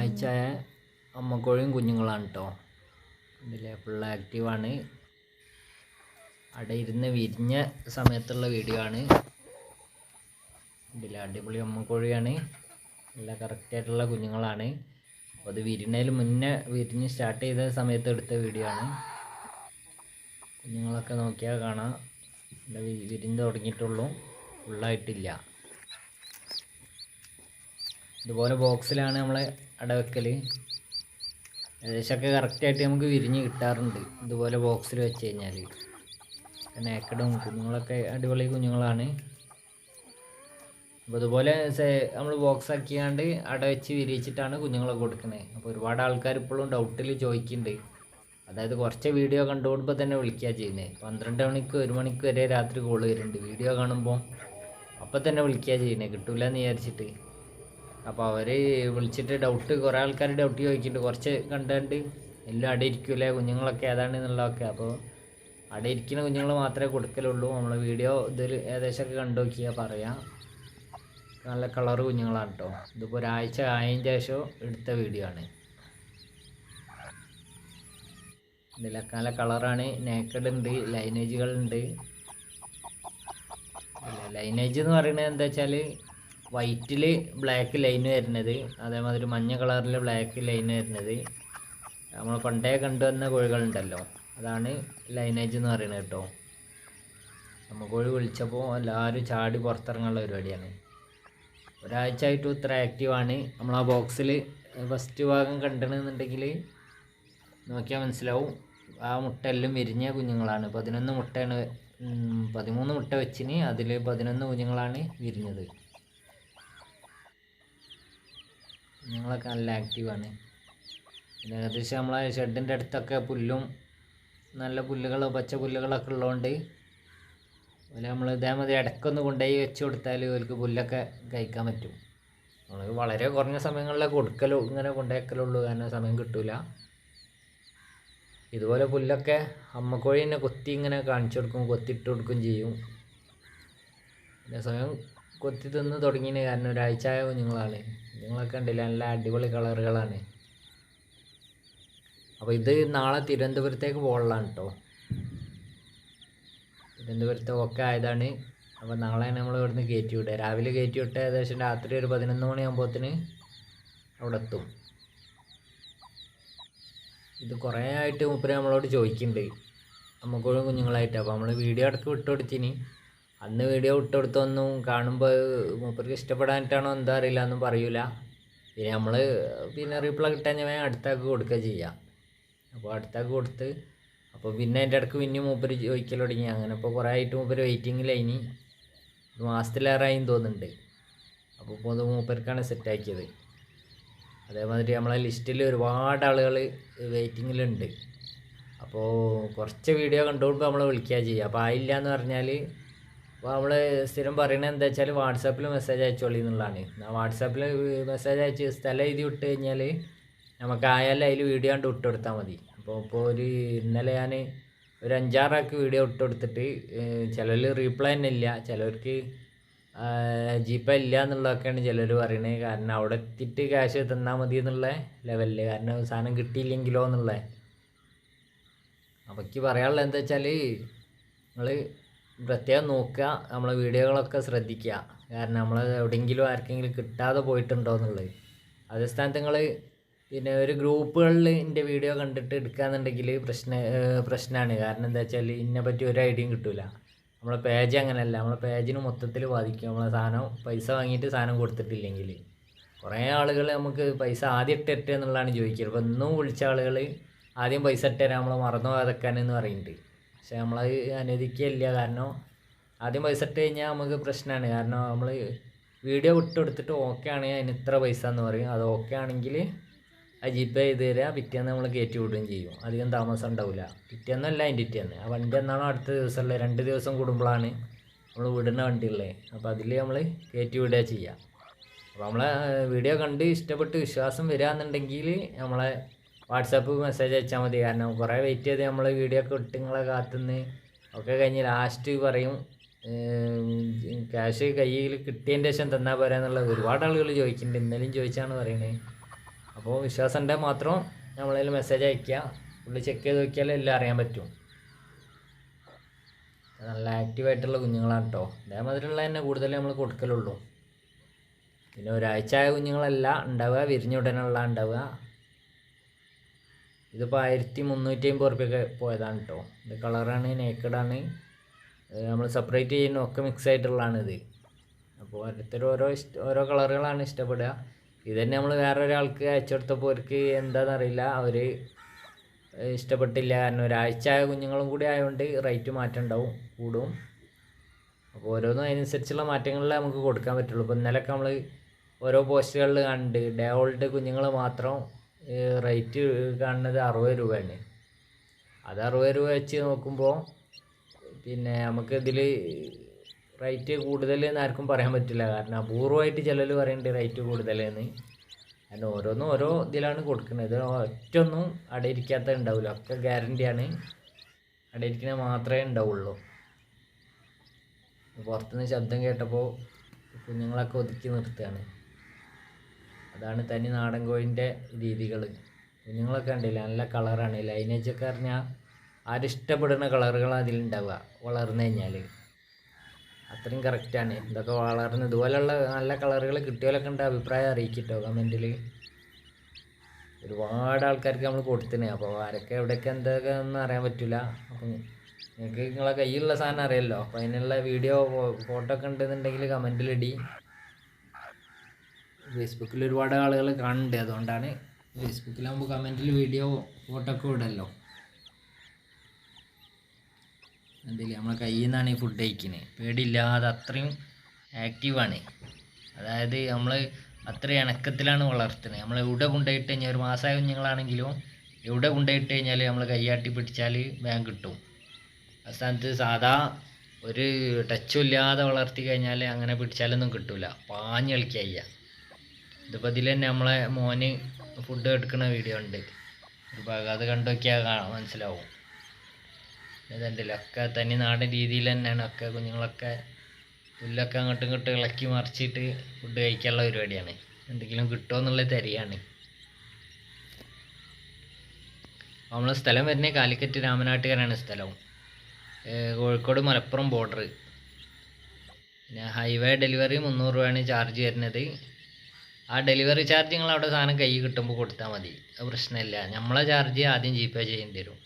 ഒരാഴ്ചയായ അമ്മക്കോഴിയും കുഞ്ഞുങ്ങളാണ് കേട്ടോ ഇതിലെ ഫുൾ ആക്റ്റീവാണ് അവിടെ ഇരുന്ന് വിരിഞ്ഞ സമയത്തുള്ള വീഡിയോ ആണ്. ഇതിലെ അടിപൊളി അമ്മക്കോഴിയാണ് നല്ല കറക്റ്റായിട്ടുള്ള കുഞ്ഞുങ്ങളാണ്. അപ്പോൾ അത് വിരിണയിൽ മുന്നേ വിരിഞ്ഞ് സ്റ്റാർട്ട് ചെയ്ത സമയത്ത് എടുത്ത വീഡിയോ ആണ്. കുഞ്ഞുങ്ങളൊക്കെ നോക്കിയാൽ കാണാം. ഇവിടെ വിരിഞ്ഞ് തുടങ്ങിയിട്ടുള്ളൂ. ഫുള്ളായിട്ടില്ല ഇതുപോലെ ബോക്സിലാണ് നമ്മളെ അടവെക്കൽ ഏകദേശമൊക്കെ കറക്റ്റായിട്ട് നമുക്ക് വിരിഞ്ഞ് കിട്ടാറുണ്ട്. ഇതുപോലെ ബോക്സിൽ വെച്ച് കഴിഞ്ഞാൽ നേക്കടും കുഞ്ഞുങ്ങളൊക്കെ അടിപൊളി കുഞ്ഞുങ്ങളാണ്. അപ്പോൾ ഇതുപോലെ നമ്മൾ ബോക്സ് ആക്കിയാണ്ട് അട വെച്ച് വിരിയിച്ചിട്ടാണ് കുഞ്ഞുങ്ങളെ കൊടുക്കുന്നത് അപ്പോൾ ഒരുപാട് ആൾക്കാർ ഇപ്പോഴും ഡൗട്ടിൽ ചോദിക്കുന്നുണ്ട് അതായത് കുറച്ച് വീഡിയോ കണ്ടുകൊടുമ്പോൾ തന്നെ വിളിക്കുക ചെയ്യുന്നത് പന്ത്രണ്ട് മണിക്ക് ഒരു മണിക്ക് വരെ രാത്രി കോൾ വരുന്നുണ്ട്. വീഡിയോ കാണുമ്പോൾ അപ്പം തന്നെ വിളിക്കുക ചെയ്യുന്നത് കിട്ടില്ല എന്ന് വിചാരിച്ചിട്ട്. അപ്പോൾ അവർ വിളിച്ചിട്ട് ഡൗട്ട് കുറേ ആൾക്കാർ ഡൗട്ട് ചോദിക്കുന്നുണ്ട് കുറച്ച് കണ്ടുകൊണ്ട് എല്ലാം അട ഇരിക്കൂലേ? കുഞ്ഞുങ്ങളൊക്കെ ഏതാണ് എന്നുള്ളതൊക്കെ. അപ്പോൾ അവിടെ ഇരിക്കുന്ന കുഞ്ഞുങ്ങൾ മാത്രമേ കൊടുക്കലുള്ളൂ. നമ്മൾ വീഡിയോ ഇതിൽ ഏകദേശമൊക്കെ കണ്ടു നോക്കിയാൽ പറയാം. നല്ല കളർ കുഞ്ഞുങ്ങളാണ് കേട്ടോ ഇതിപ്പോൾ ഒരാഴ്ച ആയതിന് ശേഷം എടുത്ത വീഡിയോ ആണ്. ഇതിലൊക്കെ നല്ല കളറാണ് നേക്കഡ് ഉണ്ട് ലൈനേജുകളുണ്ട് ലൈനേജ് എന്ന് പറയുന്നത് എന്താ വെച്ചാൽ വൈറ്റിൽ ബ്ലാക്ക് ലൈൻ വരുന്നത് അതേമാതിരി മഞ്ഞ കളറിൽ ബ്ലാക്ക് ലൈൻ വരുന്നത്. നമ്മൾ പണ്ടേ കണ്ടുവന്ന കോഴികളുണ്ടല്ലോ. അതാണ് ലൈനേജ് എന്ന് പറയുന്നത് കേട്ടോ. നമ്മൾ കോഴി വിളിച്ചപ്പോൾ എല്ലാവരും ചാടി പുറത്തിറങ്ങാനുള്ള പരിപാടിയാണ്. ഒരാഴ്ച ആയിട്ടും ഇത്ര ആക്റ്റീവാണ് നമ്മൾ ആ ബോക്സിൽ ഫസ്റ്റ് ഭാഗം കണ്ടണെന്നുണ്ടെങ്കിൽ നോക്കിയാൽ മനസ്സിലാവും. ആ മുട്ട എല്ലാം വിരിഞ്ഞ കുഞ്ഞുങ്ങളാണ്. പതിനൊന്ന് മുട്ടയാണ് പതിമൂന്ന് മുട്ട വെച്ചിന് അതിൽ പതിനൊന്ന് കുഞ്ഞുങ്ങളാണ് വിരിഞ്ഞത്. കുഞ്ഞുങ്ങളൊക്കെ നല്ല ആക്റ്റീവാണ് പിന്നെ ഏകദേശം നമ്മളെ ഷെഡിന്റെ അടുത്തൊക്കെ പുല്ലും നല്ല പുല്ലുകൾ പച്ച പുല്ലുകളൊക്കെ ഉള്ളതുകൊണ്ട് അതുപോലെ നമ്മൾ ഇതേമാതിരി ഇടയ്ക്കൊന്ന് കൊണ്ടുപോയി വെച്ച് കൊടുത്താൽ അവർക്ക് പുല്ലൊക്കെ കഴിക്കാൻ പറ്റും. നമ്മൾ വളരെ കുറഞ്ഞ സമയങ്ങളിലേ കൊടുക്കലോ ഇങ്ങനെ കൊണ്ടുവയ്ക്കലുള്ളൂ കാരണം സമയം കിട്ടൂല. ഇതുപോലെ പുല്ലൊക്കെ അമ്മക്കോഴി തന്നെ കൊത്തി ഇങ്ങനെ കാണിച്ചു കൊടുക്കും കൊത്തിയിട്ട് കൊടുക്കും ചെയ്യും. പിന്നെ സ്വയം കൊത്തി തിന്ന് തുടങ്ങിയതിന് കാരണം ഒരാഴ്ച ആയ കുഞ്ഞുങ്ങളാണ്. നിങ്ങളൊക്കെ ഉണ്ടല്ലോ നല്ല അടിപൊളി കളറുകളാണ്. അപ്പോൾ ഇത് നാളെ തിരുവനന്തപുരത്തേക്ക് പോകലാണ് കേട്ടോ തിരുവനന്തപുരത്ത് ഒക്കെ ആയതാണ്. അപ്പോൾ നാളെ നമ്മൾ ഇവിടുന്ന് കയറ്റി വിടുക. രാവിലെ കയറ്റി വിട്ട് ഏകദേശം രാത്രി ഒരു പതിനൊന്ന് മണിയാകുമ്പോഴത്തിന് അവിടെ എത്തും. ഇത് കുറേ ആയിട്ട് മൂപ്പര് നമ്മളോട് ചോദിക്കുന്നുണ്ട് നമുക്കൊരു കുഞ്ഞുങ്ങളായിട്ട്. അപ്പോൾ നമ്മൾ വീഡിയോ ഇടയ്ക്ക് വിട്ടു കൊടുത്തിന് അന്ന് വീഡിയോ വിട്ട് കൊടുത്തൊന്നും കാണുമ്പോൾ മൂപ്പർക്ക് ഇഷ്ടപ്പെടാനിട്ടാണോ എന്താ അറിയില്ല ഒന്നും പറയൂല. പിന്നെ നമ്മൾ പിന്നെ റീപ്ലൈ കിട്ടാൻ ഞാൻ അടുത്താക്ക് കൊടുക്കുക ചെയ്യാം. അപ്പോൾ അടുത്താക്ക് കൊടുത്ത് അപ്പോൾ പിന്നെ അതിന്റെ ഇടയ്ക്ക് പിന്നെ മൂപ്പർ ചോദിക്കൽ തുടങ്ങി. അങ്ങനെ ഇപ്പോൾ കുറേ ആയിട്ട് മൂപ്പര് വെയിറ്റിങ്ങിലായിനി ഒരു മാസത്തിലേറായും തോന്നുന്നുണ്ട്. അപ്പോൾ ഇപ്പോൾ അത് മൂപ്പർക്കാണ് സെറ്റാക്കിയത് അതേമാതിരി നമ്മളെ ലിസ്റ്റിൽ ഒരുപാട് ആളുകൾ വെയിറ്റിങ്ങിലുണ്ട് അപ്പോൾ കുറച്ച് വീഡിയോ കണ്ടുകൊണ്ട് നമ്മൾ വിളിക്കുക ചെയ്യുക അപ്പോൾ ആയില്ല എന്ന് പറഞ്ഞാൽ അപ്പോൾ നമ്മൾ സ്ഥിരം പറയുന്നത് എന്താ വെച്ചാൽ വാട്സാപ്പിൽ മെസ്സേജ് അയച്ചോളി എന്നുള്ളതാണ്. വാട്സാപ്പിൽ മെസ്സേജ് അയച്ച് സ്ഥലം എഴുതി വിട്ട് കഴിഞ്ഞാൽ നമുക്ക് ആയാലും അതിൽ വീഡിയോ കണ്ട് വിട്ട് കൊടുത്താൽ മതി. അപ്പോൾ ഇപ്പോൾ ഒരു ഇന്നലെ ഞാൻ ഒരു അഞ്ചാറാക്ക് വീഡിയോ ഇട്ട് കൊടുത്തിട്ട് ചിലർ റീപ്ലൈ തന്നെ ഇല്ല. ചിലവർക്ക് ജി പേ ഇല്ല എന്നുള്ളതൊക്കെയാണ് ചിലർ പറയുന്നത് കാരണം അവിടെ എത്തിയിട്ട് ക്യാഷ് തന്നാൽ മതി എന്നുള്ള ലെവലിൽ കാരണം സാധനം കിട്ടിയില്ലെങ്കിലോ എന്നുള്ള. എനിക്ക് പറയാനുള്ളത് എന്താ വെച്ചാൽ നിങ്ങൾ പ്രത്യേകം നോക്കുക നമ്മളെ വീഡിയോകളൊക്കെ ശ്രദ്ധിക്കുക. കാരണം നമ്മൾ എവിടെയെങ്കിലും ആർക്കെങ്കിലും കിട്ടാതെ പോയിട്ടുണ്ടോ എന്നുള്ളത്. അതേ സ്ഥാനത്ത് നിങ്ങൾ പിന്നെ ഒരു ഗ്രൂപ്പുകളിൽ എന്റെ വീഡിയോ കണ്ടിട്ട് എടുക്കുകയെന്നുണ്ടെങ്കിൽ പ്രശ്ന പ്രശ്നമാണ് കാരണം എന്താ വെച്ചാൽ ഇതിനെ പറ്റി ഒരു ഐഡിയയും കിട്ടില്ല നമ്മളെ പേജ് അങ്ങനെയല്ല. നമ്മളെ പേജിന് മൊത്തത്തിൽ ബാധിക്കും. നമ്മളെ സാധനം പൈസ വാങ്ങിയിട്ട് സാധനം കൊടുത്തിട്ടില്ലെങ്കിൽ. കുറേ ആളുകൾ നമുക്ക് പൈസ ആദ്യം ഇട്ടിട്ട് എന്നുള്ളതാണ് ചോദിക്കുക അപ്പോൾ ഇന്നും വിളിച്ച ആളുകൾ ആദ്യം പൈസ ഇട്ടുതരാൻ നമ്മൾ മറന്നു പോകാതെക്കാനെന്ന് പറയുന്നുണ്ട്. പക്ഷെ നമ്മളത് അനുവദിക്കുകയില്ല കാരണം ആദ്യം പൈസ ഇട്ട് കഴിഞ്ഞാൽ നമുക്ക് പ്രശ്നമാണ് കാരണം നമ്മൾ വീഡിയോ വിട്ടെടുത്തിട്ട് ഓക്കെ ആണെങ്കിൽ അതിന് ഇത്ര പൈസ എന്ന് പറയും. അത് ഓക്കെ ആണെങ്കിൽ അത് ജി പേ ചെയ്ത് തരിക പിറ്റേന്ന് നമ്മൾ കയറ്റി വിടുകയും ചെയ്യും. അധികം താമസം ഉണ്ടാവില്ല. പിറ്റേന്നല്ല അതിന്റെ പിറ്റേന്ന്. ആ വണ്ടി എന്നാണോ അടുത്ത ദിവസമുള്ളത്? രണ്ട് ദിവസം കൂടുമ്പോഴാണ് നമ്മൾ വിടുന്ന വണ്ടിയുള്ളത് അപ്പോൾ അതിൽ നമ്മൾ കയറ്റി വിടുക ചെയ്യുക അപ്പോൾ നമ്മളെ വീഡിയോ കണ്ട് ഇഷ്ടപ്പെട്ട് വിശ്വാസം വരിക എന്നുണ്ടെങ്കിൽ നമ്മളെ വാട്സാപ്പ് മെസ്സേജ് അയച്ചാൽ മതി. കാരണം കുറേ വെയിറ്റ് ചെയ്ത് നമ്മൾ വീഡിയോ ഒക്കെ ഇട്ട് നിങ്ങളെ കാത്തുനിന്ന് ഒക്കെ കഴിഞ്ഞ് ലാസ്റ്റ് പറയും ക്യാഷ് കയ്യിൽ കിട്ടിയതിന്റെ ശേഷം തന്നാൽ പോരാ എന്നുള്ള ഒരുപാട് ആളുകൾ ചോദിക്കുന്നുണ്ട് ഇന്നലെയും ചോദിച്ചാണ് പറയുന്നത് അപ്പോൾ വിശ്വാസം ഉണ്ടെങ്കിൽ മാത്രം നമ്മളതിൽ മെസ്സേജ് അയക്കുക പുള്ളി ചെക്ക് ചെയ്ത് നോക്കിയാൽ എല്ലാം അറിയാൻ പറ്റും. നല്ല ആക്റ്റീവായിട്ടുള്ള കുഞ്ഞുങ്ങളാണ് കേട്ടോ അതേമാതിരിയുള്ള തന്നെ കൂടുതൽ നമ്മൾ കൊടുക്കലുള്ളൂ. പിന്നെ ഒരാഴ്ച ആയ കുഞ്ഞുങ്ങളല്ല ഉണ്ടാവുക വിരിഞ്ഞുടനുള്ള ഉണ്ടാവുക. ഇതിപ്പോൾ ആയിരത്തി മുന്നൂറ്റി അമ്പത് റുപ്യൊക്കെ പോയതാണ് കേട്ടോ ഇത് കളറാണ് നേക്കഡാണ് നമ്മൾ സെപ്പറേറ്റ് ചെയ്യുന്ന ഒക്കെ മിക്സ് ആയിട്ടുള്ളതാണ് ഇത്. അപ്പോൾ ഓരോരുത്തർ ഓരോ ഇഷ്ട ഓരോ കളറുകളാണ് ഇഷ്ടപ്പെടുക. ഇത് തന്നെ നമ്മൾ വേറെ ഒരാൾക്ക് അയച്ചു കൊടുത്തപ്പോൾ അവർക്ക് എന്താണെന്നറിയില്ല അവർ ഇഷ്ടപ്പെട്ടില്ല. കാരണം ഒരാഴ്ച ആയ കുഞ്ഞുങ്ങളും കൂടി ആയതുകൊണ്ട് റേറ്റ് മാറ്റം ഉണ്ടാവും കൂടും. അപ്പോൾ ഓരോന്നും അതിനനുസരിച്ചുള്ള മാറ്റങ്ങളിലേ നമുക്ക് കൊടുക്കാൻ പറ്റുള്ളൂ. ഇപ്പോൾ ഇന്നലെയൊക്കെ നമ്മൾ ഓരോ പോസ്റ്റുകളിൽ കണ്ട് ഡേ ഓൾഡ് കുഞ്ഞുങ്ങൾ മാത്രം റേറ്റ് കാണുന്നത് അറുപത് രൂപയാണ്. അത് അറുപത് രൂപ വെച്ച് നോക്കുമ്പോൾ പിന്നെ നമുക്ക് ഇതിൽ റേറ്റ് കൂടുതൽ എന്ന് ആർക്കും പറയാൻ പറ്റില്ല. കാരണം അപൂർവമായിട്ട് ചിലർ പറയുന്നുണ്ട് റേറ്റ് കൂടുതലെന്ന് കാരണം ഓരോന്നും ഓരോ ഇതിലാണ് കൊടുക്കുന്നത്. ഒറ്റൊന്നും അടയിരിക്കാത്ത ഉണ്ടാവില്ല. ഒക്കെ ഗ്യാരണ്ടിയാണ് അടയിരിക്കുന്ന മാത്രമേ ഉണ്ടാവുള്ളൂ. പുറത്തുനിന്ന് ശബ്ദം കേട്ടപ്പോൾ കുഞ്ഞുങ്ങളൊക്കെ ഒതുക്കി നിർത്തുകയാണ്. അതാണ് തനി നാടൻ കോഴിന്റെ രീതികൾ കുഞ്ഞുങ്ങളൊക്കെ ഉണ്ടല്ലേ നല്ല കളറാണ്. ലൈനേജ് ലൈനേജൊക്കെ പറഞ്ഞാൽ ആരിഷ്ടപ്പെടുന്ന കളറുകൾ അതിലുണ്ടാവുക വളർന്നു കഴിഞ്ഞാൽ അത്രയും കറക്റ്റാണ് ഇതൊക്കെ വളർന്ന് ഇതുപോലെയുള്ള നല്ല കളറുകൾ കിട്ടിയാലൊക്കെ ഉണ്ട് അഭിപ്രായം അറിയിക്കട്ടോ കമന്റിൽ ഒരുപാട് ആൾക്കാർക്ക് നമ്മൾ കൊടുത്തിന്. അപ്പോൾ ആരൊക്കെ എവിടെയൊക്കെ എന്തൊക്കെ ഒന്നും അറിയാൻ പറ്റില്ല അപ്പം നിങ്ങൾക്ക് നിങ്ങളെ കയ്യിലുള്ള സാധനം അറിയാമല്ലോ അപ്പോൾ അതിനുള്ള വീഡിയോ ഫോട്ടോ ഒക്കെ ഉണ്ടെന്നുണ്ടെങ്കിൽ കമന്റിലിടി ഫേസ്ബുക്കിൽ ഒരുപാട് ആളുകൾ കാണുന്നുണ്ട്. അതുകൊണ്ടാണ് ഫേസ്ബുക്കിലാകുമ്പോൾ കമന്റിൽ വീഡിയോ ഫോട്ടോ ഒക്കെ ഇടല്ലോ. എന്തില്ല നമ്മളെ കയ്യിൽ നിന്നാണ് ഈ ഫുഡ് കഴിക്കുന്നത് പേടിയില്ലാതെ അത്രയും ആക്റ്റീവാണ് അതായത് നമ്മൾ അത്ര ഇണക്കത്തിലാണ് വളർത്തുന്നത് നമ്മൾ എവിടെ കൊണ്ടുപോയിട്ട് കഴിഞ്ഞാൽ ഒരു മാസമായ കുഞ്ഞുങ്ങളാണെങ്കിലും എവിടെ കൊണ്ടുപോയിട്ട് കഴിഞ്ഞാൽ നമ്മൾ കൈയാട്ടി പിടിച്ചാൽ ബാങ്ക് കിട്ടും. ആ സ്ഥാനത്ത് സാധാ ഒരു ടച്ചും ഇല്ലാതെ വളർത്തി കഴിഞ്ഞാൽ അങ്ങനെ പിടിച്ചാലൊന്നും കിട്ടില്ല പാഞ്ഞ് കളിക്കുക ഇതിപ്പോൾ ഇതിൽ തന്നെ നമ്മളെ മോന് ഫുഡ് എടുക്കുന്ന വീഡിയോ ഉണ്ട്. ഭാഗം അത് കണ്ടു നോക്കിയാൽ മനസ്സിലാവും. ഇതുണ്ടല്ലോ ഒക്കെ തനി നാടൻ രീതിയിൽ തന്നെയാണ് ഒക്കെ കുഞ്ഞുങ്ങളൊക്കെ പുല്ലൊക്കെ അങ്ങോട്ടും ഇങ്ങോട്ടും ഇളക്കി മറിച്ചിട്ട് ഫുഡ് കഴിക്കാനുള്ള പരിപാടിയാണ്. എന്തെങ്കിലും കിട്ടുമോ എന്നുള്ളത് തരികയാണ് നമ്മളെ സ്ഥലം വരുന്നത് കാലിക്കറ്റ് രാമനാട്ടുകാരാണ് സ്ഥലവും കോഴിക്കോട് മലപ്പുറം ബോർഡർ പിന്നെ ഹൈവേ ഡെലിവറി മുന്നൂറ് രൂപയാണ് ചാർജ് വരുന്നത്. ആ ഡെലിവറി ചാർജ് നിങ്ങൾ അവിടെ സാധനം കൈ കിട്ടുമ്പോൾ കൊടുത്താൽ മതി. അത് പ്രശ്നമില്ല നമ്മളെ ചാർജ് ആദ്യം ജി പേ ചെയ്യേണ്ടി വരും.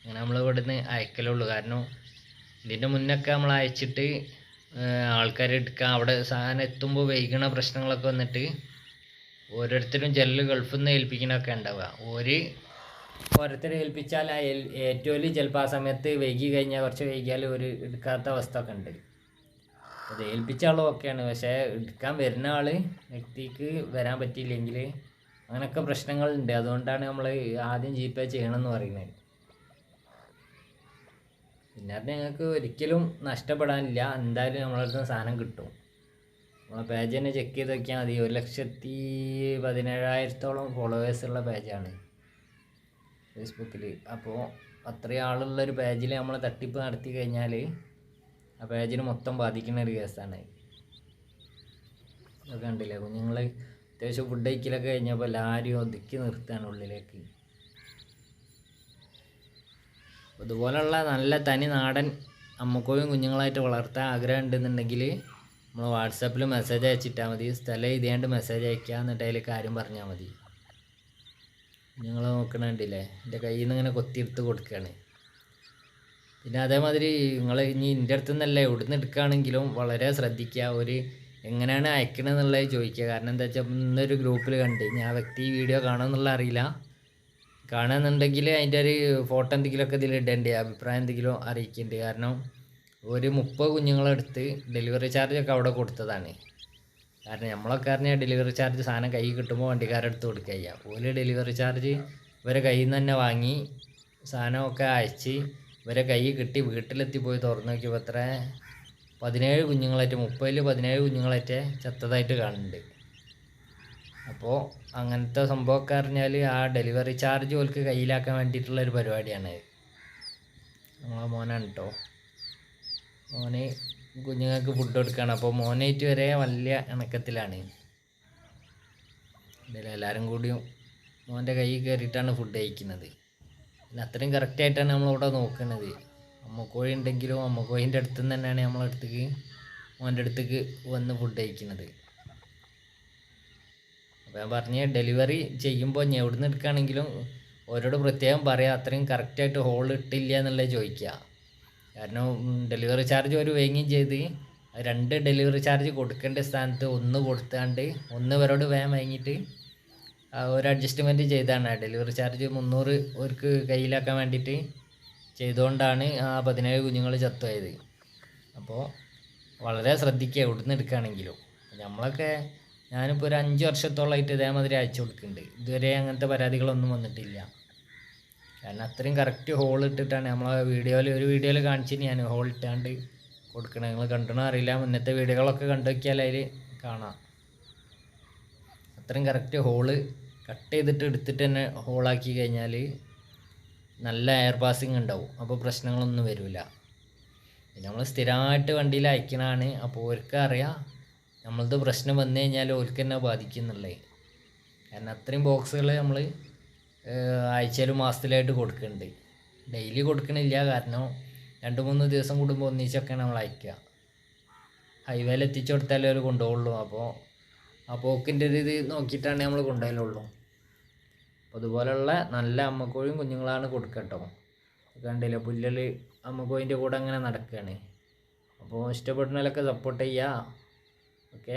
അങ്ങനെ നമ്മൾ ഇവിടുന്ന് അയക്കലുള്ളൂ കാരണം ഇതിന്റെ മുന്നൊക്കെ നമ്മൾ അയച്ചിട്ട് ആൾക്കാർ എടുക്കാൻ അവിടെ സാധനം എത്തുമ്പോൾ വൈകണ പ്രശ്നങ്ങളൊക്കെ വന്നിട്ട് ഓരോരുത്തരും ജെല്ല് ഗൾഫിൽ നിന്ന് ഏൽപ്പിക്കണമൊക്കെ ഉണ്ടാവുക. ഒരു ഓരോരുത്തരെ ഏൽപ്പിച്ചാൽ ഏറ്റവും ചിലപ്പോൾ ആ സമയത്ത് വൈകി കഴിഞ്ഞാൽ കുറച്ച് വൈകിയാൽ ഒരു എടുക്കാത്ത അവസ്ഥ ഒക്കെ ഉണ്ട്. അത് ഏൽപ്പിച്ച ഒക്കെയാണ് പക്ഷേ എടുക്കാൻ വരുന്ന ആൾ വ്യക്തിക്ക് വരാൻ പറ്റിയില്ലെങ്കിൽ അങ്ങനെയൊക്കെ പ്രശ്നങ്ങളുണ്ട്. അതുകൊണ്ടാണ് നമ്മൾ ആദ്യം ജി പേ ചെയ്യണമെന്ന് പറയുന്നത്. പിന്നെ അത് ഞങ്ങൾക്ക് ഒരിക്കലും നഷ്ടപ്പെടാനില്ല. എന്തായാലും നമ്മളടുത്ത് സാധനം കിട്ടും. നമ്മളെ പേജ് തന്നെ ചെക്ക് ചെയ്ത് നോക്കിയാൽ മതി. ഒരു ലക്ഷത്തി പതിനേഴായിരത്തോളം ഫോളോവേഴ്സ് ഉള്ള പേജാണ് ഫേസ്ബുക്കിൽ അപ്പോൾ അത്രയും ആളുള്ളൊരു പേജിൽ നമ്മൾ തട്ടിപ്പ് നടത്തി കഴിഞ്ഞാൽ ആ പേജിന് മൊത്തം ബാധിക്കുന്ന ഒരു കേസാണ്. ഇതൊക്കെ കണ്ടില്ലേ? കുഞ്ഞുങ്ങൾ അത്യാവശ്യം ഫുഡ് കഴിക്കലൊക്കെ കഴിഞ്ഞപ്പോൾ എല്ലാവരും ഒതുക്കി നിർത്തുകയാണ് ഉള്ളിലേക്ക്. ഇതുപോലുള്ള നല്ല തനി നാടൻ അമ്മക്കോയും കുഞ്ഞുങ്ങളായിട്ട് വളർത്താൻ ആഗ്രഹം ഉണ്ടെന്നുണ്ടെങ്കിൽ നമ്മൾ വാട്സാപ്പിൽ മെസ്സേജ് അയച്ചിട്ടാൽ മതി സ്ഥലം ഇതേണ്ട് മെസ്സേജ് അയക്കുക എന്നിട്ട് അതിൽ കാര്യം പറഞ്ഞാൽ മതി. നിങ്ങൾ നോക്കണുണ്ടില്ലേ എന്റെ കയ്യിൽ നിന്ന് ഇങ്ങനെ കൊത്തിയെടുത്ത് കൊടുക്കുകയാണ് പിന്നെ അതേമാതിരി നിങ്ങൾ ഇനി എന്റെ അടുത്ത് നിന്നല്ല നിന്ന് എടുക്കുകയാണെങ്കിലും വളരെ ശ്രദ്ധിക്കുക. ഒരു എങ്ങനെയാണ് അയക്കണമെന്നുള്ളത് ചോദിക്കുക. കാരണം എന്താ വെച്ചാൽ ഇന്നൊരു ഗ്രൂപ്പിൽ കണ്ട് ഞാൻ വ്യക്തി വീഡിയോ കാണുമെന്നുള്ള അറിയില്ല. കാണുന്നുണ്ടെങ്കിൽ അതിന്റെ ഒരു ഫോട്ടോ എന്തെങ്കിലുമൊക്കെ ഇതിൽ ഇടേണ്ടി അഭിപ്രായം എന്തെങ്കിലും അറിയിക്കേണ്ടി. കാരണം ഒരു മുപ്പത് കുഞ്ഞുങ്ങളെടുത്ത് ഡെലിവറി ചാർജൊക്കെ അവിടെ കൊടുത്തതാണ്. കാരണം നമ്മളൊക്കെ അറിഞ്ഞാൽ ഡെലിവറി ചാർജ് സാധനം കൈ കിട്ടുമ്പോൾ വണ്ടിക്കാരെടുത്ത് കൊടുക്കുക ചെയ്യുക ഓൽ ഡെലിവറി ചാർജ് ഇവരെ കയ്യിൽ നിന്ന് തന്നെ വാങ്ങി സാധനമൊക്കെ അയച്ച് ഇവരെ കൈ കിട്ടി വീട്ടിലെത്തി പോയി തുറന്നു നോക്കിയപ്പോൾ അത്ര പതിനേഴ് കുഞ്ഞുങ്ങളായിട്ട് മുപ്പതിൽ പതിനേഴ് കുഞ്ഞുങ്ങളായിട്ട് ചത്തതായിട്ട് കാണുന്നുണ്ട്. അപ്പോൾ അങ്ങനത്തെ സംഭവമൊക്കെ അറിഞ്ഞാൽ ആ ഡെലിവറി ചാർജ് ഓൽക്ക് കയ്യിലാക്കാൻ വേണ്ടിയിട്ടുള്ള ഒരു പരിപാടിയാണ് നമ്മളെ മോനാണ് കേട്ടോ മോന് കുഞ്ഞുങ്ങൾക്ക് ഫുഡ് കൊടുക്കുകയാണ് അപ്പോൾ മോനായിട്ട് വരെ വലിയ ഇണക്കത്തിലാണ്. എന്തായാലും എല്ലാവരും കൂടിയും മോന്റെ കൈ കയറിയിട്ടാണ് ഫുഡ് കഴിക്കുന്നത്. പിന്നെ അത്രയും കറക്റ്റായിട്ടാണ് നമ്മളിവിടെ നോക്കുന്നത് അമ്മക്കോഴി ഉണ്ടെങ്കിലും അമ്മക്കോഴിന്റെ അടുത്ത് നിന്ന് തന്നെയാണ് നമ്മളടുത്തേക്ക് മോന്റെ അടുത്തേക്ക് വന്ന് ഫുഡ് കഴിക്കുന്നത് അപ്പോൾ ഞാൻ പറഞ്ഞ ഡെലിവറി ചെയ്യുമ്പോൾ ഞാൻ എവിടെ നിന്ന് എടുക്കുകയാണെങ്കിലും ഓരോട് പ്രത്യേകം പറയാം അത്രയും കറക്റ്റായിട്ട് ഹോൾ ഇട്ടില്ല എന്നുള്ളത് ചോദിക്കുക. കാരണം ഡെലിവറി ചാർജ് ഒരു വേങ്ങുകയും ചെയ്ത് രണ്ട് ഡെലിവറി ചാർജ് കൊടുക്കേണ്ട സ്ഥാനത്ത് ഒന്ന് കൊടുത്താണ്ട് ഒന്ന് പേരോട് വേഗം വാങ്ങിയിട്ട് ഒരു അഡ്ജസ്റ്റ്മെന്റ് ചെയ്താണ്. ഡെലിവറി ചാർജ് മുന്നൂറ് അവർക്ക് കയ്യിലാക്കാൻ വേണ്ടിയിട്ട് ചെയ്തുകൊണ്ടാണ് ആ പതിനേഴ് കുഞ്ഞുങ്ങൾ ചത്തുപോയത്. അപ്പോൾ വളരെ ശ്രദ്ധിക്കുക ഇവിടുന്ന് എടുക്കുകയാണെങ്കിലും. നമ്മളൊക്കെ ഞാനിപ്പോൾ ഒരു അഞ്ച് വർഷത്തോളമായിട്ട് ഇതേമാതിരി അയച്ചു കൊടുക്കുന്നുണ്ട്. ഇതുവരെ അങ്ങനത്തെ പരാതികളൊന്നും വന്നിട്ടില്ല. കാരണം അത്രയും കറക്റ്റ് ഹോൾ ഇട്ടിട്ടാണ് നമ്മളെ വീഡിയോയിൽ ഒരു വീഡിയോയിൽ കാണിച്ചിന് ഞാൻ ഹോൾ ഇട്ടാണ്ട് കൊടുക്കണേ. നിങ്ങൾ കണ്ടണോ അറിയില്ല. മുന്നത്തെ വീഡിയോകളൊക്കെ കണ്ടു നോക്കിയാൽ അതിൽ കാണാം. അത്രയും കറക്റ്റ് ഹോൾ കട്ട് ചെയ്തിട്ട് എടുത്തിട്ട് തന്നെ ഹോളാക്കി കഴിഞ്ഞാൽ നല്ല എയർ പാസിങ് ഉണ്ടാവും. അപ്പോൾ പ്രശ്നങ്ങളൊന്നും വരില്ല നമ്മൾ സ്ഥിരമായിട്ട് വണ്ടിയിൽ അയക്കണതാണ്. അപ്പോൾ ഓർക്ക് അറിയാം നമ്മളത് പ്രശ്നം വന്നു കഴിഞ്ഞാൽ ഓർക്ക് തന്നെ ബാധിക്കുന്നുള്ളേ കാരണം അത്രയും ബോക്സുകൾ നമ്മൾ ആഴ്ചയിൽ മാസത്തിലായിട്ട് കൊടുക്കുന്നുണ്ട്. ഡെയിലി കൊടുക്കണില്ല. കാരണം രണ്ട് മൂന്ന് ദിവസം കൂടുമ്പോൾ ഒന്നിച്ചൊക്കെ നമ്മൾ അയക്കുക. ഹൈവേയിൽ എത്തിച്ചു കൊടുത്താലേ അവർ കൊണ്ടുപോകുള്ളൂ. അപ്പോൾ ആ പോക്കിന്റെ ഒരു ഇത് നോക്കിയിട്ടാണ് നമ്മൾ കൊണ്ടുപോകലുള്ളൂ അപ്പോൾ അതുപോലെയുള്ള നല്ല അമ്മക്കോഴിയും കുഞ്ഞുങ്ങളാണ് കൊടുക്കട്ടോ കണ്ടില്ല? പുല്ലൽ അമ്മക്കോഴിന്റെ കൂടെ അങ്ങനെ നടക്കുകയാണ്. അപ്പോൾ ഇഷ്ടപ്പെടുന്നതിലൊക്കെ സപ്പോർട്ട് ചെയ്യുക.